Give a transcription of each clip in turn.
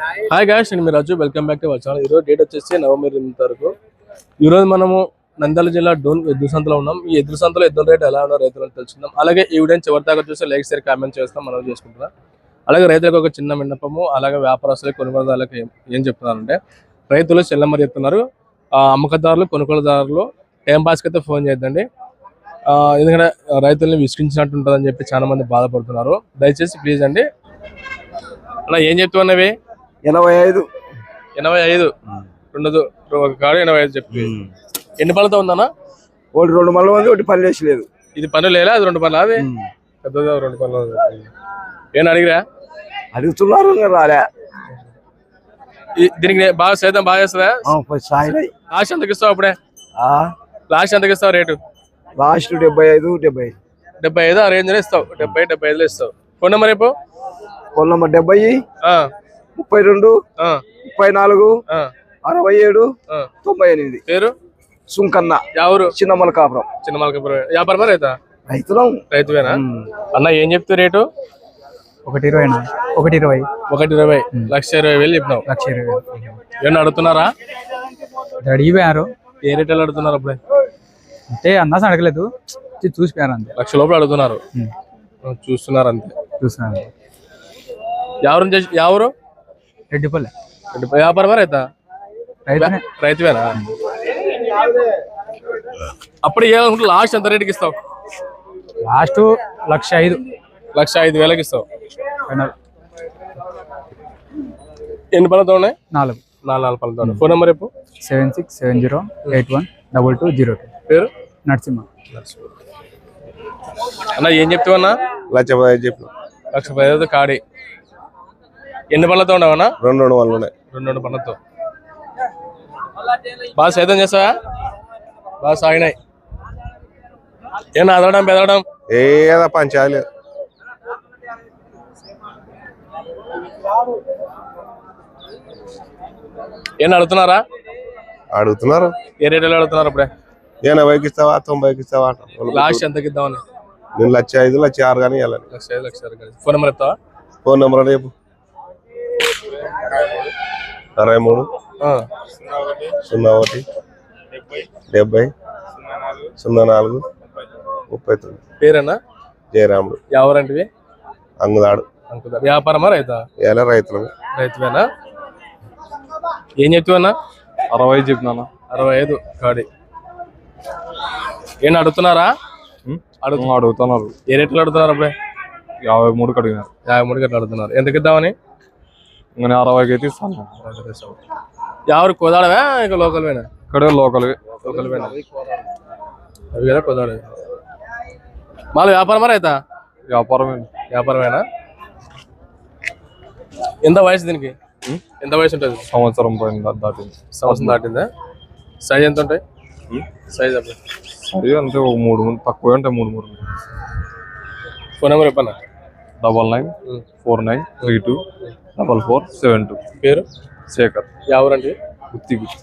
Hi guys నేను మీ Raju. Welcome back to our channel ఈరోజు date వచ్చేసి నవంబర్ ఎనిమిది తారీఖు. ఈరోజు మనము నంద్యాల జిల్లా డోన్ ఎద్దు సంతలో ఉన్నాం. ఈ ఎద్దు సంతలో ఎద్దుల రేట్ ఎలా ఉన్నారో రైతులను తెలుసుకుందాం. అలాగే ఈ వీడియోని చివరి దాకా చూస్తే లైక్ షేర్ కామెంట్ చేస్తాం. మనం చేసుకుంటున్నాం అలాగే రైతులకు ఒక చిన్న విన్నపము అలాగే వ్యాపారస్తులకు కొనుగోలుదారులకు ఏం చెప్తున్నారంటే రైతులు చెల్లమరి చెప్తున్నారు. ఆ అమ్మకదారులు కొనుగోలుదారులు టైం పాస్కి అయితే ఫోన్ చేద్దండి ఆ, ఎందుకంటే రైతుల్ని విసిగించినట్టు ఉంటుందని చెప్పి చాలా మంది బాధపడుతున్నారు. దయచేసి ప్లీజ్ అండి. అలా ఏం చెప్తున్నవి ఎనభై ఐదు. ఎనభై ఐదు. రెండు ఒక కాడు ఎనభై ఐదు చెప్పి. ఎన్ని పళ్ళతో ఉందన్నా? ఒకటి రెండు మళ్ళీ ఉంది ఒకటి పని లేదు. ఇది పన్ను లేదా అది రెండు పనులు అది? పెద్దది రెండు పనులు ఏం అడిగిరా? అడుగుతున్నారు రాలే. దీనికి బాగా సేద్యం బాగా చేస్తుందా. లాస్ట్ ఎంతకి ఇస్తావు అప్పుడే? ఆ? లాస్ట్ ఎంతకి ఇస్తావు రేటు? లాస్ట్ డెబ్బై ఐదు డెబ్బై డెబ్బై ఐదు ఆ రేంజ్ ఇస్తావు. డెబ్బై డెబ్బై ఐదులో ఇస్తావు. ఫోన్ నెంబర్ రేపు ఫోన్ నెంబర్ డెబ్బై. ఆ, ముప్పై రెండు ఆ, ముప్పై నాలుగు ఆ, అరవై ఏడు ఆ. తొంభై ఎనిమిది. పేరు? సుంకన్న. ఎవరు చిన్న మలకాపురం చిన్న మలకపురం వ్యాపారమా రైతా? రైతులం. రైతువేనా? అన్న ఏం చెప్తావు రేటు? ఒకటి ఇరవై అన్న ఒకటి ఇరవై ఒకటి ఇరవై లక్ష ఇరవై వేలు చెప్పినావు. లక్ష ఇరవై ఏమన్నా అడుగుతున్నారా? అడిగిపోయారు ఏ రేట్ అడుగుతున్నారు అప్పుడే? అంటే అన్నాసం అడగలేదు. చూసిపోయారు అంతే. లక్ష లోపల అడుగుతున్నారు. చూస్తున్నారు అంతే. చూస్తున్నాను ఎవరు చేసి ఎవరు రెడ్డిపల్లె. వ్యాపారమా రైతా? రైతునే. రైతువేనా? అప్పుడు ఏమనుకుంటే లాస్ట్ ఎంత రేటుకి ఇస్తావు? లాస్ట్ లక్ష ఐదు. లక్ష ఐదు వేలకి ఇస్తావు. ఎన్ని పనులతో ఉన్నాయి? నాలుగు. నాలుగు నాలుగు పనులతో ఉన్నాయి. ఫోన్ నెంబర్ రేపు seven six seven zero eight one double two zero two. పేరు? నరసింహ. అన్న ఏం చెప్తావన్నా లక్ష పదహైదు చెప్పిన. లక్ష పదిహేను కాడి. ఎన్ని పనులతో ఉండవన్నా? రెండు రెండు వాళ్ళు ఉన్నాయి రెండు రెండు పనులతో బాగా సేద్యం చేస్తావా? బాగా సాగినాయి. ఏమన్నా అదవడం పెదవడం ఏదో పంచాలి ఏమన్నా అడుగుతున్నారా? అడుగుతున్నారు. ఏ రేట్లో అడుగుతున్నారు అప్పుడే ఎనభైకి ఇస్తావా తొంభైకి ఇస్తావా లాస్ట్ ఎంతకి ఇద్దామని? నేను లక్ష ఐదు లక్ష ఆరు కానీ లక్ష ఐదు లక్ష ఆరు కలిసి ఫోన్ నెంబర్ చెప్తావా? ఫోన్ నెంబర్ రేపు. అరవై మూడు. ఆ. సున్నా ఒకటి. డెబ్బై. సున్నా నాలుగు. ముప్పై తొమ్మిది. పేరేనా? జయరాముడు. ఎవరంటివి? అంగుదాడు. వ్యాపారమా రైతా? ఎలా రైతులు రైతువేనా? ఏం చెప్తావన్నా అరవై చెప్పినాను. అరవై ఐదు. కాడి. ఏం అడుగుతున్నారా? అడుగు. అడుగుతున్నారు. ఏ రేట్లో అడుగుతున్నారు అప్పుడే? యాభై మూడు అడిగినారు. యాభై మూడు గంటలు అడుగుతున్నారు. ఎందుకు ఇద్దామని? ఇంకా అరవైకి అయితే ఇస్తాను. ఎవరు కుదాడవా? ఇక లోకల్ ఇక్కడే లోకల్. లోకల్ అవి కదా కుదాడు మాది వ్యాపారమా రైతా? వ్యాపారం వ్యాపారమేనా? ఎంత వయసు దీనికి? ఎంత వయసు ఉంటుంది? సంవత్సరం పోయింది దాటింది. సంవత్సరం దాటిందా? సైజ్ ఎంత ఉంటాయి? సైజ్ సరే అంటే ఒక మూడు తక్కువ అంటే మూడు మూడు. ఫోన్ నెంబర్ చెప్పన్నా double nine four nine three two double four seven two పేరు? శేఖర్. ఎవరండి గుత్తి గుత్తి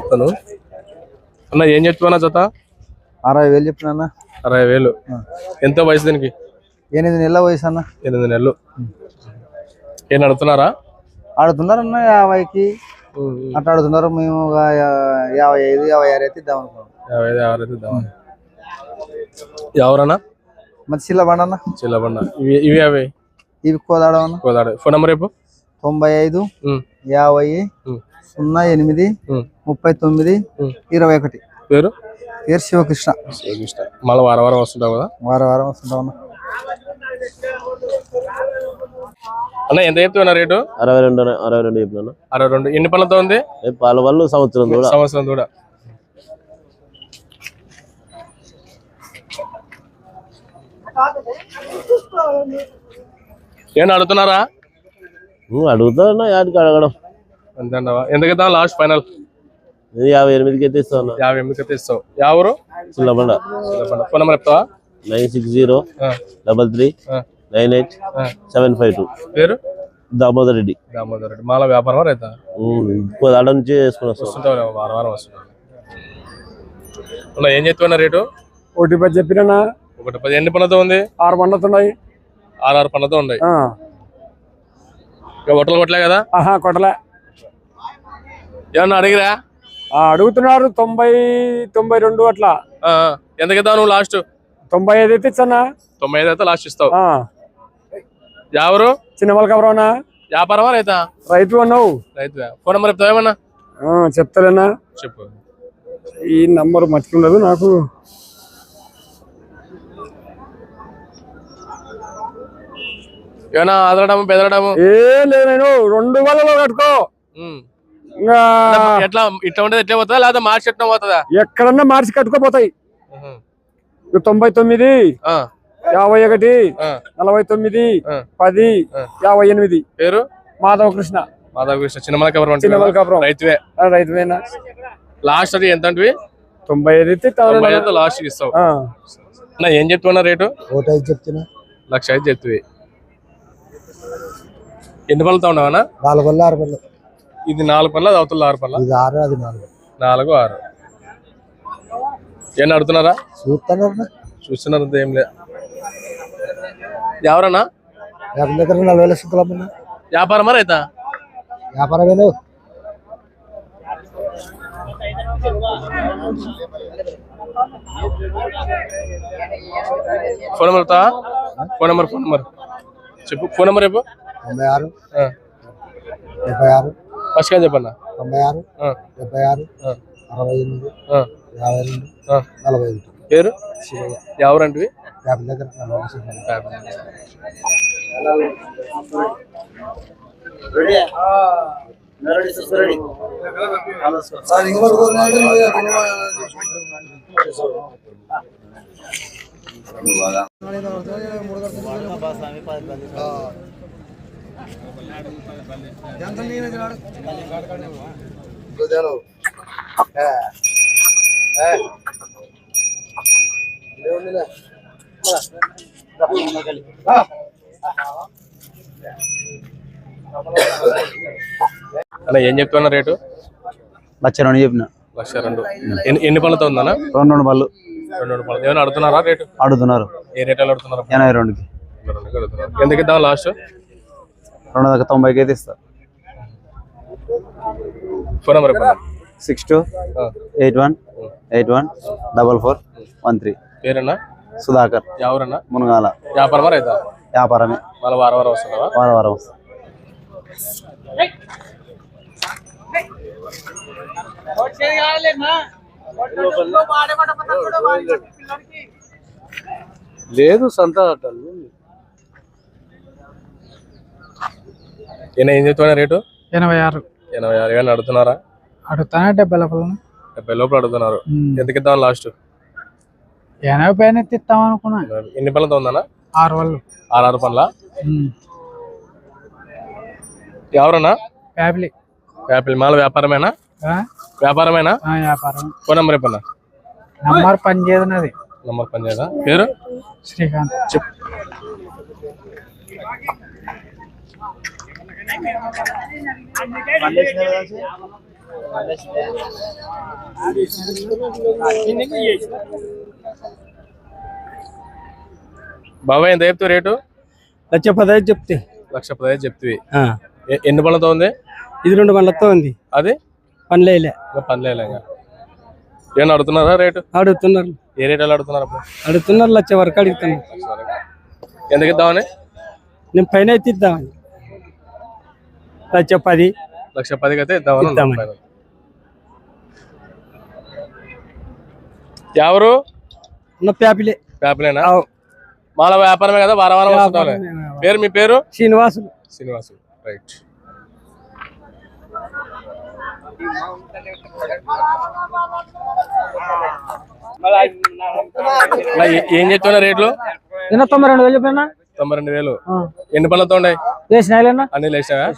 ఇతను? అన్న ఏం చెప్తున్నా జత? అరవై వేలు చెప్పిన అరవై వేలు. ఎంత వయసు దీనికి? ఎనిమిది నెలల వయసు అన్న. ఎనిమిది నెలలు. ఏం అడుగుతున్నారా? ఆడుతున్నారన్న యాభైకి. అట్లా ఆడుతున్నారు మేము ఒక యాభై ఐదు యాభై ఆరు అయితే ఇద్దాం అనుకున్నాం. యాభై ఐదు యాభై ఐదు ఇద్దామా? ఎవరన్నా? మరి చిల్ల బండన్న చిల్లబండ ఇవి ఇవి అవి ఇవి కోదాడమన్న కోదాడు ఫోన్ నెంబర్ రేపు తొంభై ఐదు యాభై సున్నా ఎనిమిది. ముప్పై తొమ్మిది. ఇరవై ఒకటి పేరు పేరు శివకృష్ణ మళ్ళీ వారం వారం వస్తుంటావు కదా వారం వారం వస్తుంటాం అన్న ఎంత చెప్తున్నా రేటు అరవై రెండు అరవై రెండు చెప్పినాను అరవై రెండు ఎన్ని పనులతో ఉంది ఏ పాల వాళ్ళు సంవత్సరం కూడా సంవత్సరం కూడా ఏమన్నా అడుగుతున్నారా? నువ్వు అడుగుతా యాడికి అడగడం. అంతే అంటావా ఎందుకు లాస్ట్ ఫైనల్? యాభై ఎనిమిదికి అయితే ఇస్తాను యాభై ఎనిమిది అయితే ఇస్తావు. ఎవరు చిల్లబండ ఫోన్ నెంబర్ చెప్తావా? Nine six zero double three nine eight. Seven five two. పేరు? దామోదర్ రెడ్డి. దామోదర్ రెడ్డి. మాల వ్యాపారం రైతా? ఆడ నుంచి వస్తుంటావు వారం వారం వస్తుంటావు అన్న, ఏం చెప్తున్నా రేటు? ఒకటి పది చెప్పినా ఒకటి. పది ఎన్ని పనులతో ఉంది? ఆరు పండుతున్నాయి ఆరు ఆరు పనులతో ఉన్నాయి. ఇక హోటల్ కొట్టలే కదా? ఆహా కొట్టలే. ఏమన్నా అడిగిరా? అడుగుతున్నారు తొంభై తొంభై రెండు అట్లా. ఆ, ఆ. ఎంతకి ఇద్దావు నువ్వు లాస్ట్? తొంభై ఐదు అయితే ఇచ్చన్నా. తొంభై ఐదు అయితే లాస్ట్ ఇస్తావు. ఆ, ఎవరు? చిన్న మలకబరవనా వ్యాపారమా రైతా? రైతు అన్నావు. రైతు ఫోన్ నెంబర్ చెప్తావా ఏమన్నా? ఆ, చెప్తాలేనా చెప్పు. ఈ నంబర్ మర్చిపోలేదు నాకు. ఏమన్నా ఆదరడము బెదరడము? ఏ లేదు నేను రెండు వేలలో కట్టుకో. ఎట్లా ఇట్లా ఉండేది ఎట్లా పోతుందా? లేదా మార్చి ఎట్లా పోతుందా? ఎక్కడన్నా మార్చి కట్టుకోపోతాయి తొంభై తొమ్మిది ఆ, యాభై ఒకటి ఆ. నలభై తొమ్మిది. పది. యాభై ఎనిమిది. పేరు? మాధవ కృష్ణ మాధవ కృష్ణ చిన్నమలకి ఎవరు చిన్న మలకాపురం రైతువే. ఆ, రైతువేనా? లాస్ట్ అది ఎంత అంటివి తొంభై ఐదు అయితే తొంభై తవలనా? ఐదు లాస్ట్ ఇస్తావు. ఏం చెప్తున్నా రేటు? ఒకటి ఐదు చెప్తున్నా. లక్ష ఐదు చెప్తువి. ఎన్ని పళ్ళతో ఉన్నావన్నా? నాలుగు వల్ల ఆరు వల్ల ఇది నాలుగు పళ్ళ అది అవతల ఆరు పళ్ళ? ఇది ఆరు అది నాలుగు. నాలుగు ఆరు. ఏం అడుగుతున్నారా? చూస్తాను చూస్తున్నారు ఏం లేదు ఎవరన్నా? దగ్గర నలభై వేల సుఖలమ్మన్నా వ్యాపారమా రైతా? వ్యాపారమేను phone number phone number phone number. చెప్పు ఫోన్ నెంబర్ చెప్పు. తొంభై ఆరు ఆ, డెబ్బై ఆరు ఫస్ట్ కానీ చెప్పన్నా? తొంభై ఆరు ఆ, డెబ్బై ఆరు ఆ, అరవై ఎనిమిది ఆ, యాభై రెండు. నలభై ఒకటి పేరు? ఎవరంటివి యాభై దగ్గర వేల సుఖలమ్మ. అన్న ఏం చెప్తున్నా రేటు? లక్ష రెండు చెప్పిన. లక్ష రెండు. ఎన్ని పళ్ళతో ఉందన్న? రెండు రెండు పళ్ళు. రెండు రెండు పళ్ళు. ఏమైనా అడుగుతున్నారా రేటు? అడుగుతున్నారు. ఏ రేట్లో అడుగుతున్నారు? ఎనభై రెండుకి. ఎందుకు ఇద్దాం లాస్ట్? రెండు దగ్గర తొంభైకి అయితే ఇస్తా phone number six two eight one eight one double four one three. పేరన్నా? Sudhakar. ఎవరన్నా? మునగాల. వ్యాపారమా రైతా? వ్యాపారమే. మళ్ళీ వారం వారం వస్తున్నావా వారం వారం వస్తా లేదు సంత ఈయన ఏం చెప్తున్నా రేటు? ఎనభై ఆరు. ఎనభై ఆరు ఏమైనా అడుగుతున్నారా? అడుగుతానా డెబ్బై లోపల డెబ్బై లోపల అడుగుతున్నారు. ఎందుకు ఇద్దాం లాస్ట్? ఎనభై పైన ఎత్తిస్తాం అనుకున్నా. ఎన్ని పళ్ళతో ఉందన్నా ఆరు వాళ్ళు ఆరు ఆరు పళ్ళ ఎవరన్నా? ఫ్యామిలీ. యాపిల్ మాల వ్యాపారమేనా? వ్యాపారమేనా? వ్యాపారం ఫోన్ నెంబర్ చెప్పన్నా? నంబర్ పని చేయదున్నది నంబర్ పని చేయదా పేరు? శ్రీకాంత్. చెప్పు. బాబాయ్ ఎంత చెప్తావు రేటు? లక్ష పదహైదు చెప్తే. లక్ష పదహైదు చెప్తివి. ఎ- ఎన్ని పళ్ళతో ఉంది? ఇది రెండు వందలతో ఉంది. అది? పనిలేలే ఇంకా ఏమన్నా అడుగుతున్నారా రేటు? అడుగుతున్నారు. ఏ రేట్ అడుగుతున్నారు అడుగుతున్నారు లక్ష వరకు అడుగుతున్నారు. ఎందుకు ఇద్దామని? నేను పైన ఎత్తిద్దామని. లక్ష పది. లక్ష పదికి అయితే ఇద్దామని. ఎవరు? ప్యాపిలే. పేపలేనా మాల వ్యాపారమే కదా వారం వారం పేరు మీ పేరు? శ్రీనివాసులు. శ్రీనివాసు రైట్ ఏ- చెప్తున్నా రేట్లు? తొంభై రెండు వేలు చెప్పినా? తొంభై రెండు వేలు. ఎన్ని పళ్ళతో ఉన్నాయి? అన్ని లేచావా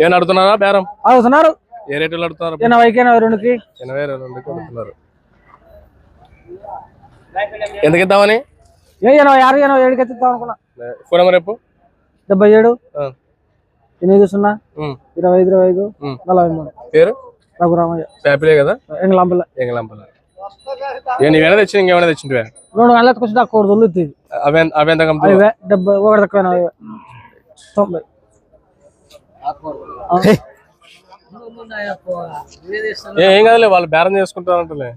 ఏమైనా అడుగుతున్నారా? బేరం? అడుగుతున్నారు. ఏ రేట్లు అడుగుతున్నారు? ఎనభైకి ఎనభై రెండుకి ఎనభై రెండుకి అడుగుతున్నారు. ఎందుకు ఇద్దామని? ఎనభై ఆరు ఎనభై ఏడుకి ఎత్తిద్దాం అనుకున్నా. ఫోన్ నెంబర్ రేపు డెబ్బై ఏడు. ఎనిమిది సున్నా. ఇరవై ఐదు ఇరవై ఐదు. నలభై మూడు. పేరు? రఘురామయ్య. ప్యాపిలే కదా? ఎంగళంపల్ల ఎంగళంపల ఏ నీవేనా తెచ్చి ఇంకేమైనా తెచ్చింటివా? రెండు గంటలకు వచ్చి నాకు కోడి దొల్లుతుంది అవే అవే ఎంత? అవే డెబ్బై ఒకటి తక్కువ తొంభై. ఏ, కాదులే వాళ్ళు బేరం చేసుకుంటారంటలే.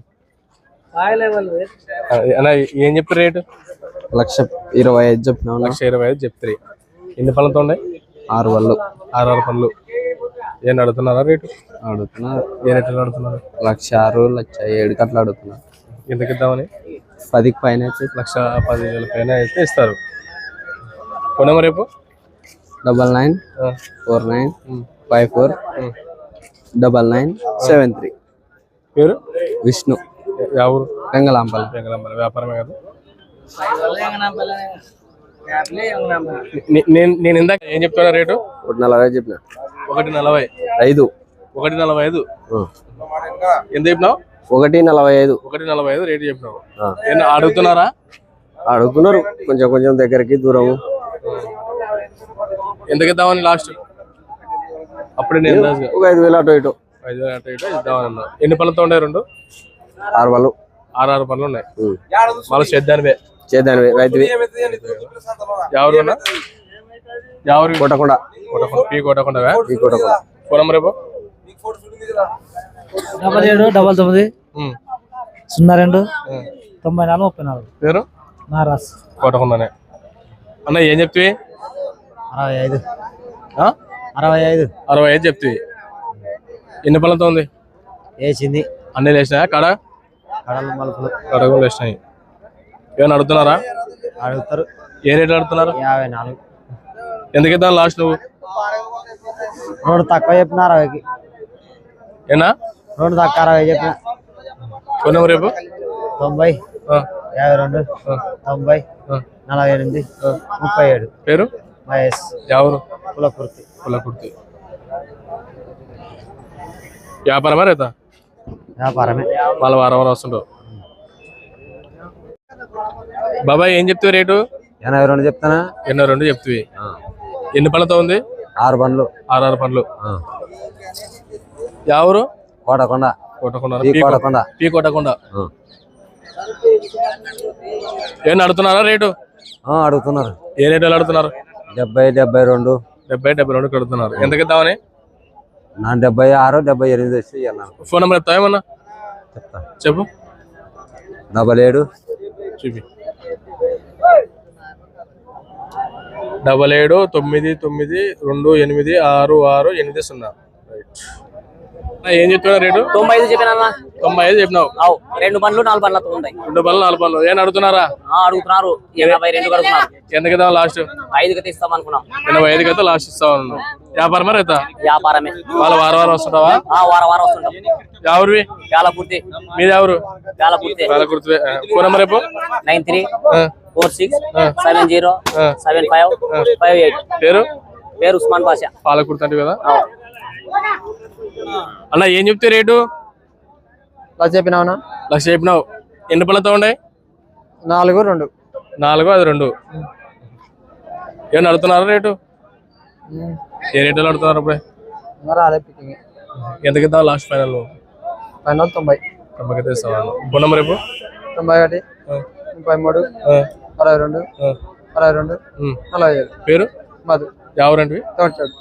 అన్న ఏం చెప్పి రేటు? లక్ష ఇరవై ఐదు చెప్పినావు లక్ష ఇరవై ఐదు చెప్తారు ఎన్ని పళ్ళతో ఉన్నాయి? ఆరు వాళ్ళు ఆరు ఆరు పళ్ళు. ఏం అడుగుతున్నారా రేటు? అడుగుతున్నా ఏ రేట్లు అడుగుతున్నారు? లక్ష ఆరు లక్ష ఏడు కట్ల అడుగుతున్నా ఎందుకు ఇద్దామని? పదికి పైన లక్ష పది వేల పైన అయితే ఇస్తారు. కొనమ రేపు. Double nine four nine five four double nine seven three. పేరు? విష్ణు. ఎవరు వెంగళాంపల్లి వెంకటమ్మ వ్యాపారమే కదా? నేను నేను ఇందాక ఏం చెప్తున్నా రేటు? ఒకటి నలభై చెప్పిన. ఒకటి నలభై. ఐదు. ఒకటి నలభై ఐదు. ఎంత చెప్పినావు? ఒకటి నలభై ఐదు. ఒకటి నలభై ఐదు రేటు చెప్పినావు. అడుగుతున్నారా? అడుగుతున్నారు. కొంచెం కొంచెం దగ్గరికి దూరం ఎందుకు ఇద్దామని లాస్ట్ అప్పుడే నేను ఒక ఐదు వేలు అటు ఇటు. ఐదు వేల అటు ఇటు ఇద్దామని అన్నా. ఎన్ని పళ్ళతో ఉన్నాయి రెండు? ఆరు వాళ్ళు ఆరు ఆరు పళ్ళు ఉన్నాయి. మళ్ళీ చేద్దానివే. చేద్దాం రైతువి. ఎవరు? ఎవరు? కొట్టకుండా. కొట్టకుండా. పీ కొట్టకుండా ఈ కొట్టకుండా. ఫోన్ రేపు డబల్ ఏడు డబల్ తొమ్మిది. సున్నా రెండు తొంభై నాలుగు ముప్పై నాలుగు. పేరు? నారాస్. కొట్టకుండానే. అన్న ఏం చెప్తివి? అరవై ఐదు. ఆ? అరవై ఐదు. అరవై ఐదు చెప్తివి ఎన్ని పళ్ళతో ఉంది? వేసింది అన్నీ లేచినాయా? కడ? కడల మలుపులు. కడగలు లేచినాయి. ఏమైనా అడుగుతున్నారా? అడుగుతారు. ఏ రేట్లు అడుగుతున్నారు? యాభై నాలుగు. ఎందుకు ఇద్దాం లాస్ట్ నువ్వు? రెండు తక్కువ చెప్పిన అరవైకి. ఏనా? రెండు తక్కువ అరవై చెప్పిన. ఫోన్ రేపు తొంభై యాభై రెండు తొంభై. నలభై ఎనిమిది ముప్పై ఏడు. పేరు? వ్యాపారమా రేతా వ్యాపారమే. వాళ్ళ వారం వారం వస్తుంటావు. బాబాయ్ ఏం చెప్తావు రేటు? ఎనభై రెండు చెప్తానా? ఎన్నో రెండు చెప్తివి. ఎన్ని పళ్ళతో ఉంది? ఆరు బండ్లు ఆరు ఆరు పండ్లు ఎవరు? కోటకొండ. కొట్టకుండా ఈ కోటకొండ. పీ కొట్టకుండా ఆ. ఏం అడుగుతున్నారా రేటు? ఆ, అడుగుతున్నారు. ఏ రేటు అడుగుతున్నారు? డెబ్బై డెబ్బై రెండు. డెబ్బై డెబ్బై రెండు అడుగుతున్నారు ఎందుకు ఇద్దామని నా డెబ్బై ఆరు డెబ్బై ఎనిమిది వచ్చి ఫోన్ నెంబర్ ఎత్తావా ఏమన్నా? చెప్తా. చెప్పు. డబల్ ఏడు. చూపి. డబల్ ఏడు తొమ్మిది తొమ్మిది రెండు ఎనిమిది ఆరు ఆరు ఎనిమిది సున్నా. రైట్ ఏం చెప్తున్నా రేటు? తొంభై ఐదు చెప్పినా తొంభై ఐదు చెప్పినావు. అవు రెండు బండ్లు నాలుగు బండ్లతో ఉన్నాయి రెండు పనులు నాలుగు పనులు ఏం అడుగుతున్నారా? ఆ, అడుగుతున్నారు. ఎనభై రెండు కడుగుతున్నారు ఎందుకు లాస్ట్? ఐదుకి తీస్తాం అనుకున్నాం. ఎనభై ఐదుకి అయితే లాస్ట్ ఇస్తా ఉన్నావు వ్యాపారమా రైతా? వ్యాపారమే. వాళ్ళ వారం వారం వస్తుంటావా? ఆ వారం వారం వస్తుంటాం. ఎవరివి వేల పూర్తి మీది ఎవరు? వేల పూర్తి వాళ్ళ గుర్తు ఫోన్ నెంబర్ రేపు nine three four six seven zero. Seven five five eight. పేరు? పేరు ఉస్మాన్ బాషా పాలకుర్తి అంటే కదా? అన్న ఏం చెప్తే రేటు? ఇలా చెప్పినావునా లక్ష చెప్పినావు. ఎన్ని పళ్ళతో ఉన్నాయి నాలుగు రెండు. నాలుగు అది రెండు. ఏమన్నా అడుగుతున్నారా రేటు? ఏ రేట్లో అడుగుతున్నారు అప్పుడే రాలే పికింగ్ ఎంతకి ఇద్దాం లాస్ట్ ఫైనల్? పైన తొంభై. తొంభైకి అయితే ఇస్తాను ఫోన్ నెంబర్ రేపు తొంభై ఒకటి ముప్పై మూడు అరవై రెండు అరవై రెండు. నలభై ఏడు. పేరు? మధు. ఎవరంటివి తోటచాడు